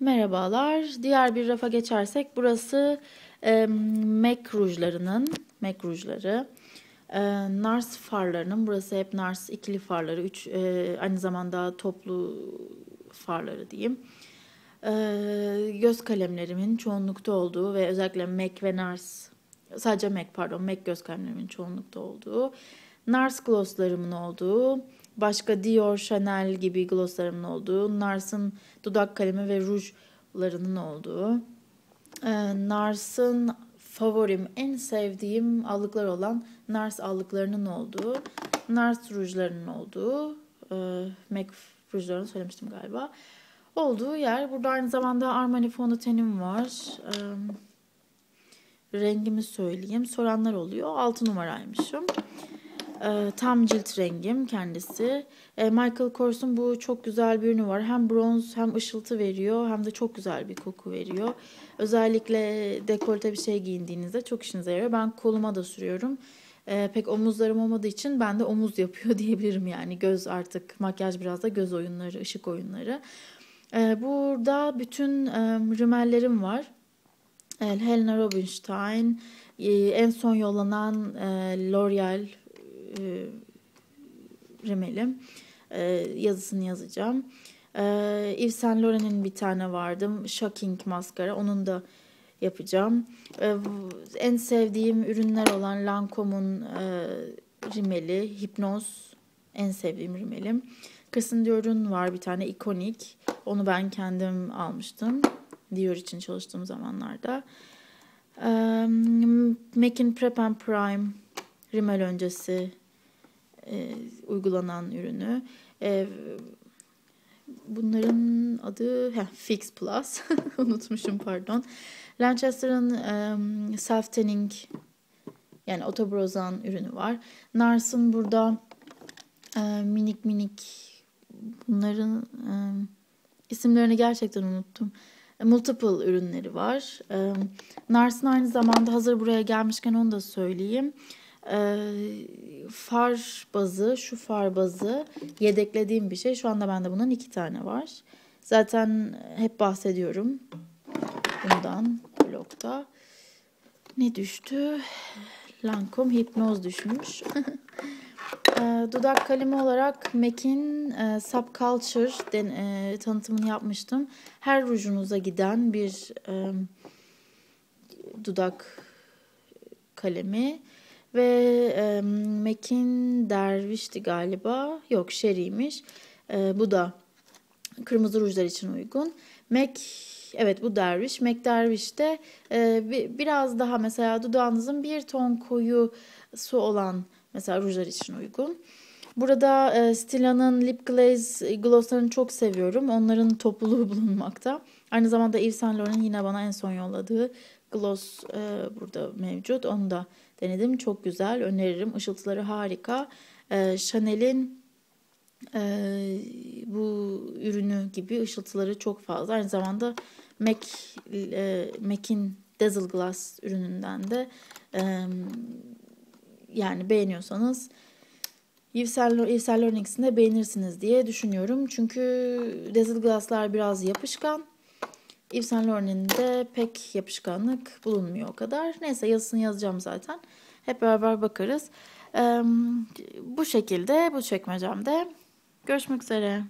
Merhabalar. Diğer bir rafa geçersek burası e, MAC rujlarının, MAC rujları. E, NARS farlarının, burası hep NARS ikili farları, üç, e, aynı zamanda toplu farları diyeyim. E, göz kalemlerimin çoğunlukta olduğu ve özellikle MAC ve NARS, sadece MAC pardon, MAC göz kalemlerimin çoğunlukta olduğu, NARS glosslarımın olduğu, başka Dior, Chanel gibi glosslarımın olduğu, NARS'ın dudak kalemi ve rujlarının olduğu, e, NARS'ın favorim, en sevdiğim allıklar olan NARS allıklarının olduğu, NARS rujlarının olduğu, e, MAC rujlarını söylemiştim galiba, olduğu yer. Burada aynı zamanda Armani fondötenim var. E, rengimi söyleyeyim. Soranlar oluyor. 6 numaraymışım. E, tam cilt rengim kendisi. E, Michael Kors'un bu çok güzel bir ürünü var. Hem bronz hem ışıltı veriyor hem de çok güzel bir koku veriyor. Özellikle dekolte bir şey giyindiğinizde çok işinize yarıyor. Ben koluma da sürüyorum. E, pek omuzlarım olmadığı için ben de omuz yapıyor diyebilirim yani. Göz artık makyaj biraz da göz oyunları, ışık oyunları. E, burada bütün e, rimellerim var. Helena Rubinstein, e, en son yollanan e, L'Oreal e, rimelim. E, yazısını yazacağım. E, Yves Saint Laurent'in bir tane vardı. Shocking maskara. Onun da yapacağım. E, en sevdiğim ürünler olan Lancome'un e, rimeli. Hipnoz. En sevdiğim rimelim. Kristen Dior'un var bir tane ikonik. Onu ben kendim almıştım. Dior için çalıştığım zamanlarda. Um, Making Prep and Prime rimel öncesi e, uygulanan ürünü. E, bunların adı heh, Fix Plus. Unutmuşum pardon. Lancaster'ın Self Tanning yani otobrozan ürünü var. Nars'ın burada e, minik minik bunların isimlerini gerçekten unuttum. Multiple ürünleri var. E, Nars'ın aynı zamanda hazır buraya gelmişken onu da söyleyeyim e, far bazı, şu far bazı yedeklediğim bir şey. Şu anda bende bunun iki tane var. Zaten hep bahsediyorum bundan blokta. Ne düştü? Lancome Hipnoz düşmüş. e, dudak kalemi olarak MAC'in e, Subculture den, e, tanıtımını yapmıştım. Her rujunuza giden bir e, dudak kalemi. Ve e, Mac'in Derviş'ti galiba. Yok Sherry'miş. E, bu da kırmızı rujlar için uygun. Mac evet bu Derviş. Mac Derviş de e, biraz daha mesela dudağınızın bir ton koyu su olan mesela rujlar için uygun. Burada e, Stila'nın Lip Glaze glosslarını çok seviyorum. Onların topluluğu bulunmakta. Aynı zamanda Yves Saint Laurent'in yine bana en son yolladığı gloss e, burada mevcut. Onu da denedim. Çok güzel. Öneririm. Işıltıları harika. E, Chanel'in e, bu ürünü gibi ışıltıları çok fazla. Aynı zamanda MAC e, MAC'in Dazzle Glass ürününden de e, yani beğeniyorsanız Yves Saint Laurent'in de beğenirsiniz diye düşünüyorum. Çünkü Dazzle Glass'lar biraz yapışkan. Yves Saint Laurent'in de pek yapışkanlık bulunmuyor o kadar. Neyse yazısını yazacağım zaten. Hep beraber bakarız. Ee, bu şekilde bu çekmecemde. Görüşmek üzere.